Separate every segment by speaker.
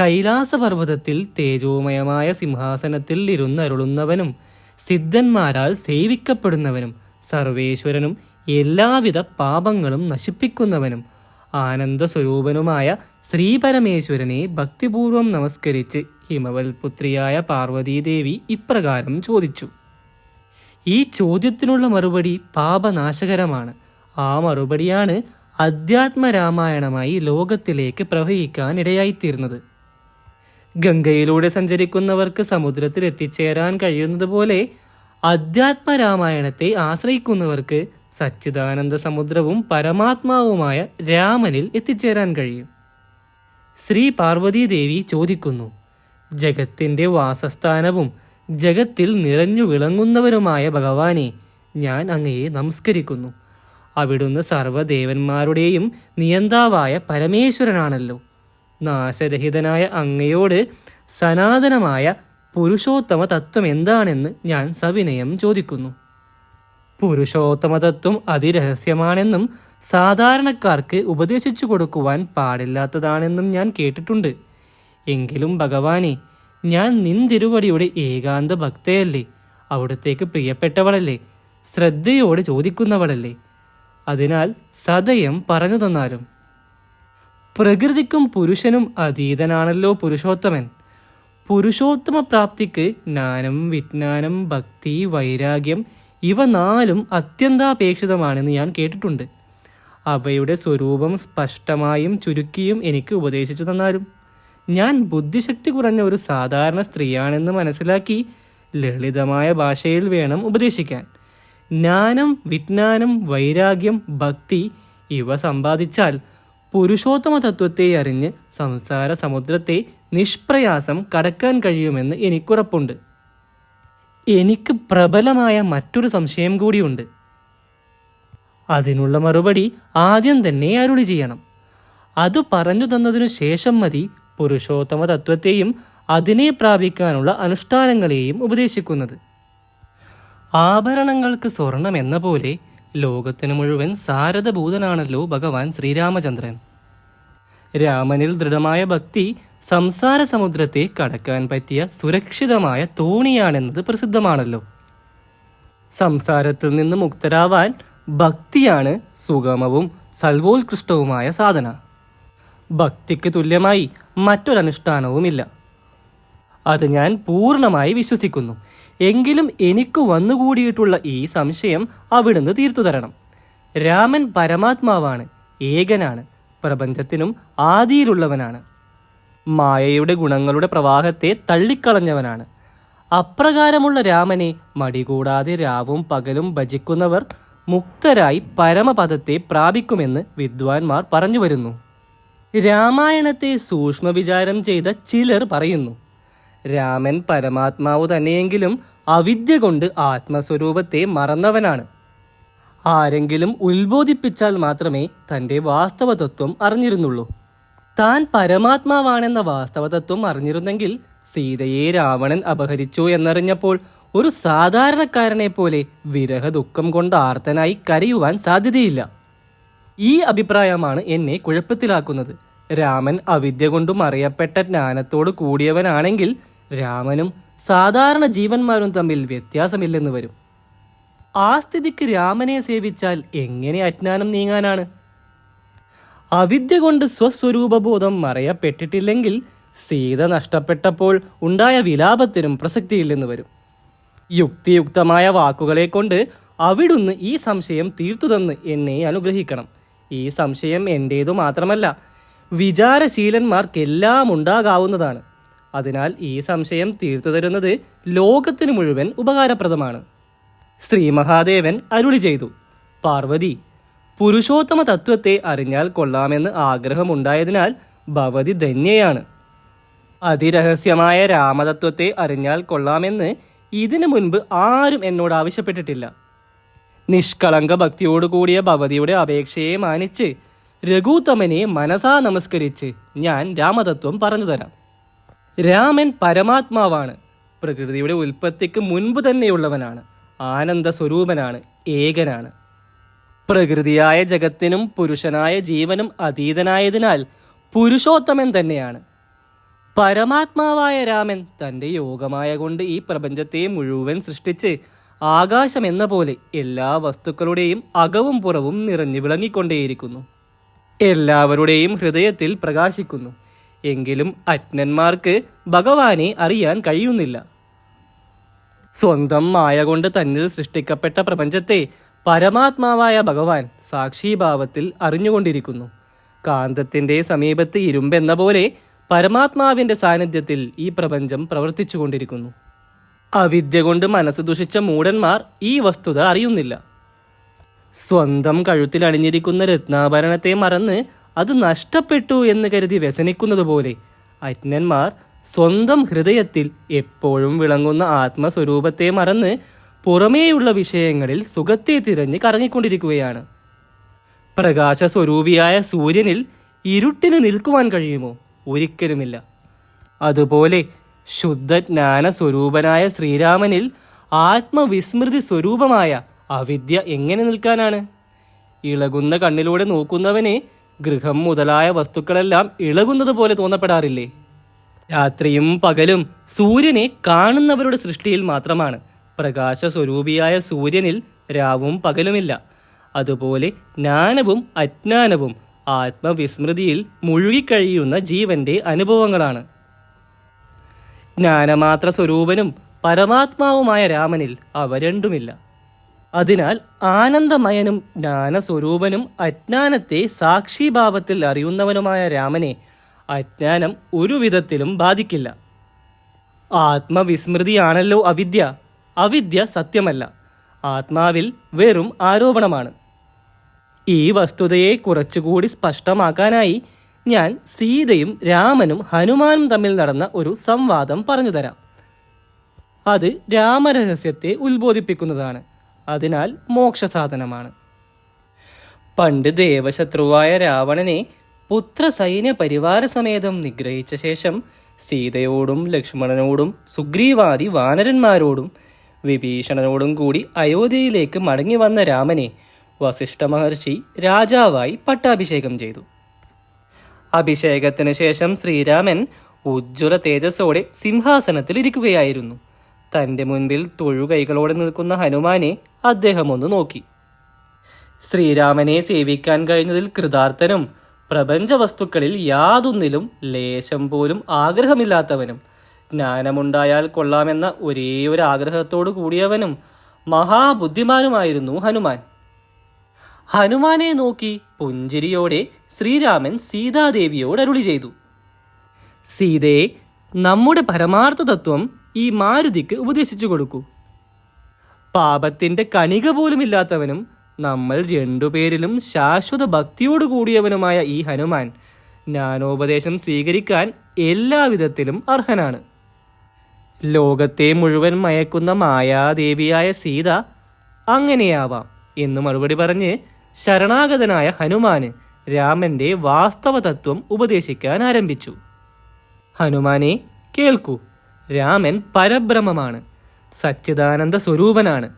Speaker 1: കൈലാസപർവതത്തിൽ തേജോമയമായ സിംഹാസനത്തിൽ ഇരുന്നരുളുന്നവനും സിദ്ധന്മാരാൽ സേവിക്കപ്പെടുന്നവനും സർവേശ്വരനും എല്ലാവിധ പാപങ്ങളും നശിപ്പിക്കുന്നവനും ആനന്ദസ്വരൂപനുമായ ശ്രീപരമേശ്വരനെ ഭക്തിപൂർവം നമസ്കരിച്ച് ഹിമവൽപുത്രിയായ പാർവതീദേവി ഇപ്രകാരം ചോദിച്ചു. ഈ ചോദ്യത്തിനുള്ള മറുപടി പാപനാശകരമാണ്. ആ മറുപടിയാണ് അധ്യാത്മരാമായണമായി ലോകത്തിലേക്ക് പ്രവഹിക്കാൻ ഇടയായിത്തീർന്നത് ഗംഗയിലൂടെ സഞ്ചരിക്കുന്നവർക്ക് സമുദ്രത്തിൽ എത്തിച്ചേരാൻ കഴിയുന്നതുപോലെ അധ്യാത്മരാമായണത്തെ ആശ്രയിക്കുന്നവർക്ക് സച്ചിദാനന്ദ സമുദ്രവും പരമാത്മാവുമായ രാമനിൽ എത്തിച്ചേരാൻ കഴിയും. ശ്രീ പാർവതീദേവി ചോദിക്കുന്നു ജഗത്തിന്റെ വാസസ്ഥാനവും ജഗത്തിൽ നിറഞ്ഞു വിളങ്ങുന്നവരുമായ ഭഗവാനെ ഞാൻ അങ്ങയെ നമസ്കരിക്കുന്നു. അവിടുന്ന് സർവദേവന്മാരുടെയും നിയന്താവായ പരമേശ്വരനാണല്ലോ. നാശരഹിതനായ അങ്ങയോട് സനാതനമായ പുരുഷോത്തമ തത്വം എന്താണെന്ന് ഞാൻ സവിനയം ചോദിക്കുന്നു. പുരുഷോത്തമ തത്വം അതിരഹസ്യമാണെന്നും സാധാരണക്കാർക്ക് ഉപദേശിച്ചു കൊടുക്കുവാൻ പാടില്ലാത്തതാണെന്നും ഞാൻ കേട്ടിട്ടുണ്ട്. എങ്കിലും ഭഗവാനെ ഞാൻ നിന്തിരുവടിയുടെ ഏകാന്ത ഭക്തയല്ലേ? അവിടത്തേക്ക് പ്രിയപ്പെട്ടവളല്ലേ? ശ്രദ്ധയോടെ ചോദിക്കുന്നവളല്ലേ? അതിനാൽ സദയം പറഞ്ഞു തന്നാലും പ്രകൃതിക്കും പുരുഷനും അതീതനാണല്ലോ പുരുഷോത്തമൻ. പുരുഷോത്തമ പ്രാപ്തിക്ക് ജ്ഞാനം വിജ്ഞാനം ഭക്തി വൈരാഗ്യം ഇവ നാലും അത്യന്താപേക്ഷിതമാണെന്ന് ഞാൻ കേട്ടിട്ടുണ്ട്. അവയുടെ സ്വരൂപം സ്പഷ്ടമായും ചുരുക്കിയും എനിക്ക് ഉപദേശിച്ചു തന്നാലും ഞാൻ ബുദ്ധിശക്തി കുറഞ്ഞ ഒരു സാധാരണ സ്ത്രീയാണെന്ന് മനസ്സിലാക്കി ലളിതമായ ഭാഷയിൽ വേണം ഉപദേശിക്കാൻ. ജ്ഞാനം വിജ്ഞാനം വൈരാഗ്യം ഭക്തി ഇവ സമ്പാദിച്ചാൽ പുരുഷോത്തമ തത്വത്തെ അറിഞ്ഞ് സംസാര സമുദ്രത്തെ നിഷ്പ്രയാസം കടക്കാൻ കഴിയുമെന്ന് എനിക്കുറപ്പുണ്ട്. എനിക്ക് പ്രബലമായ മറ്റൊരു സംശയം കൂടിയുണ്ട്. അതിനുള്ള മറുപടി ആദ്യം തന്നെ അരുളി ചെയ്യണം. അത് പറഞ്ഞു തന്നതിനു ശേഷം മതി പുരുഷോത്തമ തത്വത്തെയും അതിനെ പ്രാപിക്കാനുള്ള അനുഷ്ഠാനങ്ങളെയും ഉപദേശിക്കുന്നത്. ആഭരണങ്ങൾക്ക് സ്വർണം എന്ന പോലെ ലോകത്തിന് മുഴുവൻ സാരഥഭൂതനാണല്ലോ ഭഗവാൻ ശ്രീരാമചന്ദ്രൻ. രാമനിൽ ദൃഢമായ ഭക്തി സംസാര സമുദ്രത്തെ കടക്കാൻ പറ്റിയ സുരക്ഷിതമായ തോണിയാണെന്നത് പ്രസിദ്ധമാണല്ലോ. സംസാരത്തിൽ നിന്ന് മുക്തരാവാൻ ഭക്തിയാണ് സുഗമവും സൽവോത്കൃഷ്ടവുമായ സാധന. ഭക്തിക്ക് തുല്യമായി മറ്റൊരനുഷ്ഠാനവുമില്ല. അത് ഞാൻ പൂർണമായി വിശ്വസിക്കുന്നു. എങ്കിലും എനിക്ക് വന്നുകൂടിയിട്ടുള്ള ഈ സംശയം അവിടുന്ന് തീർത്തു തരണം. രാമൻ പരമാത്മാവാണ് ഏകനാണ് പ്രപഞ്ചത്തിനും ആദിയിലുള്ളവനാണ്. മായയുടെ ഗുണങ്ങളുടെ പ്രവാഹത്തെ തള്ളിക്കളഞ്ഞവനാണ്. അപ്രകാരമുള്ള രാമനെ മടികൂടാതെ രാവും പകലും ഭജിക്കുന്നവർ മുക്തരായി പരമപദത്തെ പ്രാപിക്കുമെന്ന് വിദ്വാൻമാർ പറഞ്ഞു വരുന്നു. രാമായണത്തെ സൂക്ഷ്മവിചാരം ചെയ്ത ചിലർ പറയുന്നു രാമൻ പരമാത്മാവ് തന്നെയെങ്കിലും അവിദ്യ കൊണ്ട് ആത്മസ്വരൂപത്തെ മറന്നവനാണ്. ആരെങ്കിലും ഉത്ബോധിപ്പിച്ചാൽ മാത്രമേ തന്റെ വാസ്തവതത്വം അറിഞ്ഞിരുന്നുള്ളൂ. താൻ പരമാത്മാവാണെന്ന വാസ്തവതത്വം അറിഞ്ഞിരുന്നെങ്കിൽ സീതയെ രാവണൻ അപഹരിച്ചു എന്നറിഞ്ഞപ്പോൾ ഒരു സാധാരണക്കാരനെ പോലെ വിരഹ ദുഃഖം കൊണ്ട് ആർത്തനായി കരയുവാൻ സാധ്യതയില്ല. ഈ അഭിപ്രായമാണ് എന്നെ കുഴപ്പത്തിലാക്കുന്നത്. രാമൻ അവിദ്യ കൊണ്ടും അറിയപ്പെട്ട ജ്ഞാനത്തോട് കൂടിയവനാണെങ്കിൽ രാമനും സാധാരണ ജീവന്മാരും തമ്മിൽ വ്യത്യാസമില്ലെന്ന് വരും. ആ സ്ഥിതിക്ക് രാമനെ സേവിച്ചാൽ എങ്ങനെ അജ്ഞാനം നീങ്ങാനാണ്? അവിദ്യ കൊണ്ട് സ്വസ്വരൂപബോധം മറയപ്പെട്ടിട്ടില്ലെങ്കിൽ സീത നഷ്ടപ്പെട്ടപ്പോൾ ഉണ്ടായ വിലാപത്തിനും പ്രസക്തിയില്ലെന്ന് വരും. യുക്തിയുക്തമായ വാക്കുകളെ കൊണ്ട് അവിടുന്ന് ഈ സംശയം തീർത്തുതന്ന് എന്നെ അനുഗ്രഹിക്കണം. ഈ സംശയം എന്റേതു മാത്രമല്ല വിചാരശീലന്മാർക്കെല്ലാം ഉണ്ടാകാവുന്നതാണ്. അതിനാൽ ഈ സംശയം തീർത്തു തരുന്നത് ലോകത്തിനു മുഴുവൻ ഉപകാരപ്രദമാണ്. ശ്രീ മഹാദേവൻ അരുളി ചെയ്തു പാർവതി പുരുഷോത്തമ തത്വത്തെ അറിഞ്ഞാൽ കൊള്ളാമെന്ന് ആഗ്രഹമുണ്ടായതിനാൽ ഭവതി ധന്യയാണ്. അതിരഹസ്യമായ രാമതത്വത്തെ അറിഞ്ഞാൽ കൊള്ളാമെന്ന് ഇതിനു മുൻപ് ആരും എന്നോട് ആവശ്യപ്പെട്ടിട്ടില്ല. നിഷ്കളങ്ക ഭക്തിയോടുകൂടിയ ഭവതിയുടെ അപേക്ഷയെ മാനിച്ച് രഘുത്തമനെ മനസാ നമസ്കരിച്ച് ഞാൻ രാമതത്വം പറഞ്ഞു തരാം. രാമൻ പരമാത്മാവാണ്. പ്രകൃതിയുടെ ഉൽപ്പത്തിക്ക് മുൻപ് തന്നെയുള്ളവനാണ്. ആനന്ദ സ്വരൂപനാണ് ഏകനാണ്. പ്രകൃതിയായ ജഗത്തിനും പുരുഷനായ ജീവനും അതീതനായതിനാൽ പുരുഷോത്തമൻ തന്നെയാണ്. പരമാത്മാവായ രാമൻ തന്റെ യോഗമായ കൊണ്ട് ഈ പ്രപഞ്ചത്തെ മുഴുവൻ സൃഷ്ടിച്ച് ആകാശം എന്ന പോലെ എല്ലാ വസ്തുക്കളുടെയും അകവും പുറവും നിറഞ്ഞു വിളങ്ങിക്കൊണ്ടേയിരിക്കുന്നു. എല്ലാവരുടെയും ഹൃദയത്തിൽ പ്രകാശിക്കുന്നു. എങ്കിലും അജ്ഞന്മാർക്ക് ഭഗവാനെ അറിയാൻ കഴിയുന്നില്ല. സ്വന്തം മായ കൊണ്ട് തന്നിൽ സൃഷ്ടിക്കപ്പെട്ട പ്രപഞ്ചത്തെ പരമാത്മാവായ ഭഗവാൻ സാക്ഷിഭാവത്തിൽ അറിഞ്ഞുകൊണ്ടിരിക്കുന്നു. കാന്തത്തിന്റെ സമീപത്ത് ഇരുമ്പെന്ന പോലെ പരമാത്മാവിന്റെ സാന്നിധ്യത്തിൽ ഈ പ്രപഞ്ചം പ്രവർത്തിച്ചുകൊണ്ടിരിക്കുന്നു. അവിദ്യ കൊണ്ട് മനസ്സ് ദുഷിച്ച മൂഢന്മാർ ഈ വസ്തുത അറിയുന്നില്ല. സ്വന്തം കഴുത്തിൽ അണിഞ്ഞിരിക്കുന്ന രത്നാഭരണത്തെ മറന്ന് അത് നഷ്ടപ്പെട്ടു എന്ന് കരുതി വ്യസനിക്കുന്നത് പോലെ അജ്ഞന്മാർ സ്വന്തം ഹൃദയത്തിൽ എപ്പോഴും വിളങ്ങുന്ന ആത്മസ്വരൂപത്തെ മറന്ന് പുറമേയുള്ള വിഷയങ്ങളിൽ സുഖത്തെ തിരഞ്ഞ് കറങ്ങിക്കൊണ്ടിരിക്കുകയാണ്. പ്രകാശസ്വരൂപിയായ സൂര്യനിൽ ഇരുട്ടിന് നിൽക്കുവാൻ കഴിയുമോ? ഒരിക്കലുമില്ല. അതുപോലെ ശുദ്ധജ്ഞാന സ്വരൂപനായ ശ്രീരാമനിൽ ആത്മവിസ്മൃതി സ്വരൂപമായ അവിദ്യ എങ്ങനെ നിൽക്കാനാണ്? ഇളകുന്ന കണ്ണിലൂടെ നോക്കുന്നവനെ ഗൃഹം മുതലായ വസ്തുക്കളെല്ലാം ഇളകുന്നത് പോലെ തോന്നപ്പെടാറില്ലേ? രാത്രിയും പകലും സൂര്യനെ കാണുന്നവരുടെ സൃഷ്ടിയിൽ മാത്രമാണ്. പ്രകാശ സ്വരൂപിയായ സൂര്യനിൽ രാവും പകലുമില്ല. അതുപോലെ ജ്ഞാനവും അജ്ഞാനവും ആത്മവിസ്മൃതിയിൽ മുഴുകിക്കഴിയുന്ന ജീവന്റെ അനുഭവങ്ങളാണ്. ജ്ഞാനമാത്ര സ്വരൂപനും പരമാത്മാവുമായ രാമനിൽ അവ രണ്ടുമില്ല. അതിനാൽ ആനന്ദമയനും ജ്ഞാനസ്വരൂപനും അജ്ഞാനത്തെ സാക്ഷിഭാവത്തിൽ അറിയുന്നവനുമായ രാമനെ അജ്ഞാനം ഒരു വിധത്തിലും ബാധിക്കില്ല. ആത്മവിസ്മൃതിയാണല്ലോ അവിദ്യ. അവിദ്യ സത്യമല്ല. ആത്മാവിൽ വെറും ആരോപണമാണ്. ഈ വസ്തുതയെ കുറച്ചുകൂടി സ്പഷ്ടമാക്കാനായി ഞാൻ സീതയും രാമനും ഹനുമാനും തമ്മിൽ നടന്ന ഒരു സംവാദം പറഞ്ഞുതരാം അത് രാമരഹസ്യത്തെ ഉത്ബോധിപ്പിക്കുന്നതാണ്. അതിനാൽ മോക്ഷസാധനമാണ്. പണ്ട് ദേവശത്രുവായ രാവണനെ പുത്ര സൈന്യ പരിവാര സമേതം നിഗ്രഹിച്ച ശേഷം സീതയോടും ലക്ഷ്മണനോടും സുഗ്രീവാദി വാനരന്മാരോടും വിഭീഷണനോടും കൂടി അയോധ്യയിലേക്ക് മടങ്ങി വന്ന രാമനെ വസിഷ്ഠ മഹർഷി രാജാവായി പട്ടാഭിഷേകം ചെയ്തു. അഭിഷേകത്തിന് ശേഷം ശ്രീരാമൻ ഉജ്ജ്വല തേജസ്സോടെ സിംഹാസനത്തിൽ ഇരിക്കുകയായിരുന്നു തന്റെ മുൻപിൽ തൊഴുകൈകളോടെ നിൽക്കുന്ന ഹനുമാനെ അദ്ദേഹം ഒന്ന് നോക്കി. ശ്രീരാമനെ സേവിക്കാൻ കഴിഞ്ഞതിൽ കൃതാർത്ഥനും പ്രപഞ്ച വസ്തുക്കളിൽ യാതൊന്നിലും ലേശം പോലും ആഗ്രഹമില്ലാത്തവനും ജ്ഞാനമുണ്ടായാൽ കൊള്ളാമെന്ന ഒരേ ഒരു ആഗ്രഹത്തോടു കൂടിയവനും മഹാബുദ്ധിമാനുമായിരുന്നു ഹനുമാൻ. ഹനുമാനെ നോക്കി പുഞ്ചിരിയോടെ ശ്രീരാമൻ സീതാദേവിയോട് അരുളി ചെയ്തു. സീതയെ നമ്മുടെ പരമാർത്ഥ തത്വം ഈ മാരുതിക്ക് ഉപദേശിച്ചു കൊടുക്കൂ. പാപത്തിന്റെ കണിക പോലും ഇല്ലാത്തവനും നമ്മൾ രണ്ടുപേരിലും ശാശ്വത ഭക്തിയോട് കൂടിയവനുമായ ഈ ഹനുമാൻ ജ്ഞാനോപദേശം സ്വീകരിക്കാൻ എല്ലാവിധത്തിലും അർഹനാണ്. ലോകത്തെ മുഴുവൻ മയക്കുന്ന മായാദേവിയായ സീത അങ്ങനെയാവാം എന്ന് മറുപടി പറഞ്ഞ് ശരണാഗതനായ ഹനുമാന് രാമന്റെ വാസ്തവ തത്വം ഉപദേശിക്കാൻ ആരംഭിച്ചു. ഹനുമാനെ കേൾക്കൂ. രാമൻ പരബ്രഹ്മമാണ് സച്ചിദാനന്ദ സ്വരൂപനാണ്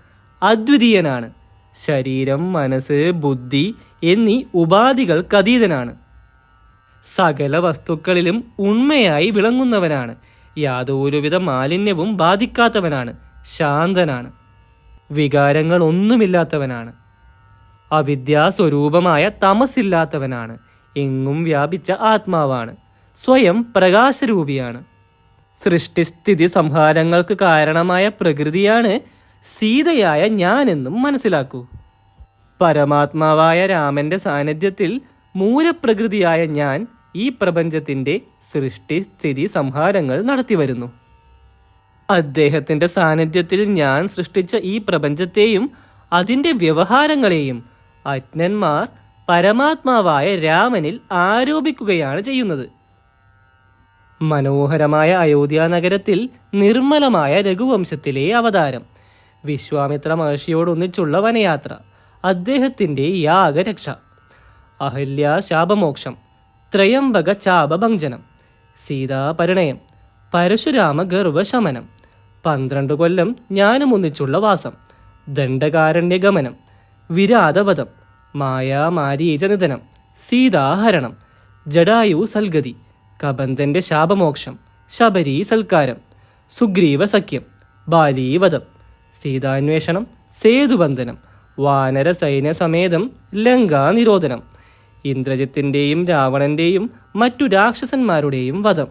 Speaker 1: അദ്വിതീയനാണ് ശരീരം മനസ്സ് ബുദ്ധി എന്നീ ഉപാധികൾക്കതീതനാണ് സകല വസ്തുക്കളിലും ഉണ്മയായി വിളങ്ങുന്നവനാണ് യാതൊരുവിധ മാലിന്യവും ബാധിക്കാത്തവനാണ് ശാന്തനാണ് വികാരങ്ങൾ ഒന്നുമില്ലാത്തവനാണ് അവിദ്യാസ്വരൂപമായ തമസില്ലാത്തവനാണ് എങ്ങും വ്യാപിച്ച ആത്മാവാണ് സ്വയം പ്രകാശരൂപിയാണ്. സൃഷ്ടിസ്ഥിതി സംഹാരങ്ങൾക്ക് കാരണമായ പ്രകൃതിയാണ് സീതയായ ഞാനെന്നും മനസ്സിലാക്കൂ. പരമാത്മാവായ രാമന്റെ സാന്നിധ്യത്തിൽ മൂലപ്രകൃതിയായ ഞാൻ ഈ പ്രപഞ്ചത്തിന്റെ സൃഷ്ടി സ്ഥിതി സംഹാരങ്ങൾ നടത്തിവരുന്നു അദ്ദേഹത്തിന്റെ സാന്നിധ്യത്തിൽ ഞാൻ സൃഷ്ടിച്ച ഈ പ്രപഞ്ചത്തെയും അതിന്റെ വ്യവഹാരങ്ങളെയും അജ്ഞന്മാർ പരമാത്മാവായ രാമനിൽ ആരോപിക്കുകയാണ് ചെയ്യുന്നത്. മനോഹരമായ അയോധ്യ നഗരത്തിൽ നിർമ്മലമായ രഘുവംശത്തിലെ അവതാരം. വിശ്വാമിത്ര മഹർഷിയോടൊന്നിച്ചുള്ള വനയാത്ര. അദ്ദേഹത്തിന്റെ യാഗരക്ഷ. അഹല്യ ശാപമോക്ഷം. ത്രയംബക ചാപഭഞ്ജനം. സീതാപരിണയം. പരശുരാമ ഗർവശമനം. പന്ത്രണ്ട് കൊല്ലം ഞാനുമൊന്നിച്ചുള്ള വാസം. ദണ്ഡകാരണ്യഗമനം. വിരാതവധം മായാമാരീചനിധനം സീതാഹരണം. ജഡായു സൽഗതി കബന്ധന്റെ ശാപമോക്ഷം ശബരി സൽക്കാരം സുഗ്രീവ സഖ്യം ബാലീവധം സീതാന്വേഷണം സേതുബന്ധനം വാനര സൈന്യ സമേതം ലങ്കാ നിരോധനം ഇന്ദ്രജിത്തിന്റെയും രാവണന്റെയും മറ്റു രാക്ഷസന്മാരുടെയും വധം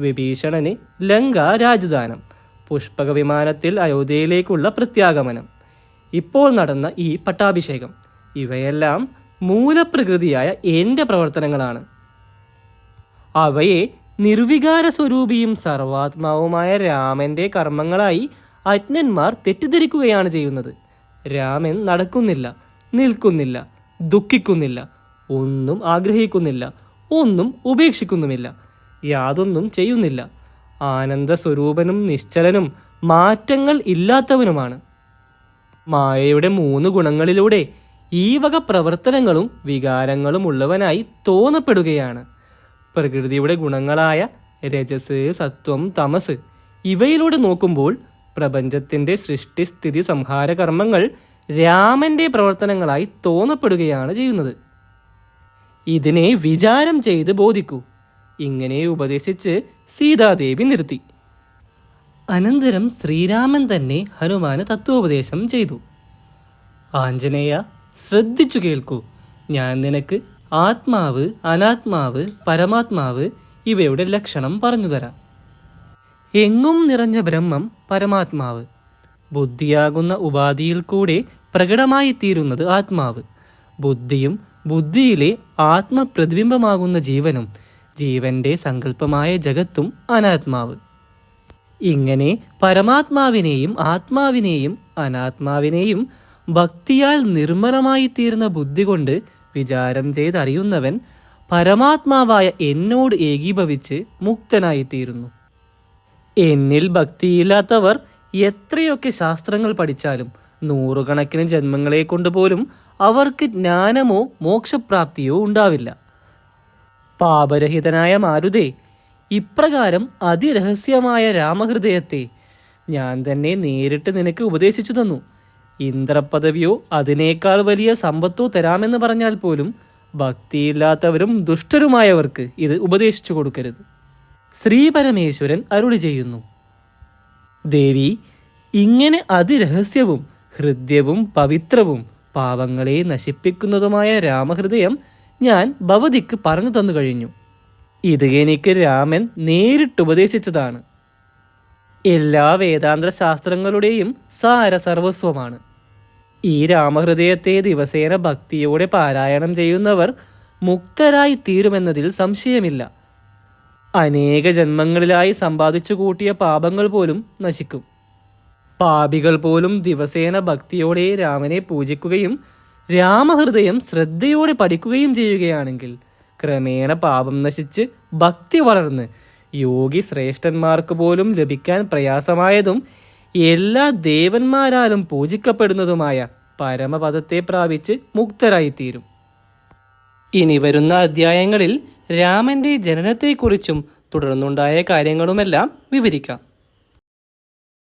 Speaker 1: വിഭീഷണന് ലങ്ക രാജധാനം പുഷ്പക വിമാനത്തിൽ അയോധ്യയിലേക്കുള്ള പ്രത്യാഗമനം. ഇപ്പോൾ നടന്ന ഈ പട്ടാഭിഷേകം ഇവയെല്ലാം മൂലപ്രകൃതിയായ എന്റെ പ്രവർത്തനങ്ങളാണ്. അവയെ നിർവികാര സ്വരൂപിയും സർവാത്മാവുമായ രാമന്റെ കർമ്മങ്ങളായി അജ്ഞന്മാർ തെറ്റിദ്ധരിക്കുകയാണ് ചെയ്യുന്നത്. രാമൻ നടക്കുന്നില്ല നിൽക്കുന്നില്ല ദുഃഖിക്കുന്നില്ല ഒന്നും ആഗ്രഹിക്കുന്നില്ല ഒന്നും ഉപേക്ഷിക്കുന്നുമില്ല യാതൊന്നും ചെയ്യുന്നില്ല. ആനന്ദ സ്വരൂപനും നിശ്ചലനും മാറ്റങ്ങൾ ഇല്ലാത്തവനുമാണ്. മായയുടെ മൂന്ന് ഗുണങ്ങളിലൂടെ ഈ വക പ്രവർത്തനങ്ങളും വികാരങ്ങളും ഉള്ളവനായി തോന്നപ്പെടുകയാണ്. പ്രകൃതിയുടെ ഗുണങ്ങളായ രജസ് സത്വം തമസ് ഇവയിലൂടെ നോക്കുമ്പോൾ പ്രപഞ്ചത്തിന്റെ സൃഷ്ടി സ്ഥിതി സംഹാര കർമ്മങ്ങൾ രാമന്റെ പ്രവർത്തനങ്ങളായി തോന്നപ്പെടുകയാണ് ചെയ്യുന്നത്. ഇതിനെ വിചാരം ചെയ്ത് ബോധിക്കൂ. ഇങ്ങനെ ഉപദേശിച്ച് സീതാദേവി നിർത്തി. അനന്തരം ശ്രീരാമൻ തന്നെ ഹനുമാന് തത്വോപദേശം ചെയ്തു. ആഞ്ജനേയ ശ്രദ്ധിച്ചു കേൾക്കൂ. ഞാൻ നിനക്ക് ആത്മാവ് അനാത്മാവ് പരമാത്മാവ് ഇവയുടെ ലക്ഷണം പറഞ്ഞു തരാം. എങ്ങും നിറഞ്ഞ ബ്രഹ്മം പരമാത്മാവ്. ബുദ്ധിയാകുന്ന ഉപാധിയിൽ കൂടെ പ്രകടമായി തീരുന്നത് ആത്മാവ്. ബുദ്ധിയും ബുദ്ധിയിലെ ആത്മപ്രതിബിംബമാകുന്ന ജീവനും ജീവന്റെ സങ്കല്പമായ ജഗത്തും അനാത്മാവ്. ഇങ്ങനെ പരമാത്മാവിനെയും ആത്മാവിനെയും അനാത്മാവിനെയും ഭക്തിയാൽ നിർമ്മലമായി തീർന്ന ബുദ്ധി കൊണ്ട് വിചാരം ചെയ്തറിയുന്നവൻ പരമാത്മാവായ എന്നോട് ഏകീഭവിച്ച് മുക്തനായിത്തീരുന്നു. എന്നിൽ ഭക്തിയില്ലാത്തവർ എത്രയൊക്കെ ശാസ്ത്രങ്ങൾ പഠിച്ചാലും നൂറുകണക്കിന് ജന്മങ്ങളെ കൊണ്ടുപോലും അവർക്ക് ജ്ഞാനമോ മോക്ഷപ്രാപ്തിയോ ഉണ്ടാവില്ല. പാപരഹിതനായ മാരുതേ ഇപ്രകാരം അതിരഹസ്യമായ രാമഹൃദയത്തെ ഞാൻ തന്നെ നേരിട്ട് നിനക്ക് ഉപദേശിച്ചു തന്നു. ഇന്ദ്രപദവിയോ അതിനേക്കാൾ വലിയ സമ്പത്തോ തരാമെന്ന് പറഞ്ഞാൽ പോലും ഭക്തിയില്ലാത്തവരും ദുഷ്ടരുമായവർക്ക് ഇത് ഉപദേശിച്ചു കൊടുക്കരുത്. ശ്രീ പരമേശ്വരൻ അരുളി ചെയ്യുന്നു. ദേവി ഇങ്ങനെ അതിരഹസ്യവും ഹൃദ്യവും പവിത്രവും പാവങ്ങളെ നശിപ്പിക്കുന്നതുമായ രാമഹൃദയം ഞാൻ ഭവതിക്ക് പറഞ്ഞു തന്നു കഴിഞ്ഞു. ഇത് എനിക്ക് രാമൻ നേരിട്ട് ഉപദേശിച്ചതാണ്. എല്ലാ വേദാന്ത ശാസ്ത്രങ്ങളുടെയും സാര സർവസ്വമാണ്. ഈ രാമഹൃദയത്തെ ദിവസേന ഭക്തിയോടെ പാരായണം ചെയ്യുന്നവർ മുക്തരായി തീരുമെന്നതിൽ സംശയമില്ല. അനേക ജന്മങ്ങളിലായി സമ്പാദിച്ചു കൂട്ടിയ പാപങ്ങൾ പോലും നശിക്കും. പാപികൾ പോലും ദിവസേന ഭക്തിയോടെ രാമനെ പൂജിക്കുകയും രാമഹൃദയം ശ്രദ്ധയോടെ പഠിക്കുകയും ചെയ്യുകയാണെങ്കിൽ ക്രമേണ പാപം നശിച്ച് ഭക്തി വളർന്ന് യോഗി ശ്രേഷ്ഠന്മാർക്ക് പോലും ലഭിക്കാൻ പ്രയാസമായതും എല്ലാ ദേവന്മാരാലും പൂജിക്കപ്പെടുന്നതുമായ പരമപദത്തെ പ്രാപിച്ച് മുക്തരായിത്തീരും. ഇനി വരുന്ന അധ്യായങ്ങളിൽ രാമന്റെ ജനനത്തെക്കുറിച്ചും തുടർന്നുണ്ടായ കാര്യങ്ങളുമെല്ലാം വിവരിക്കാം.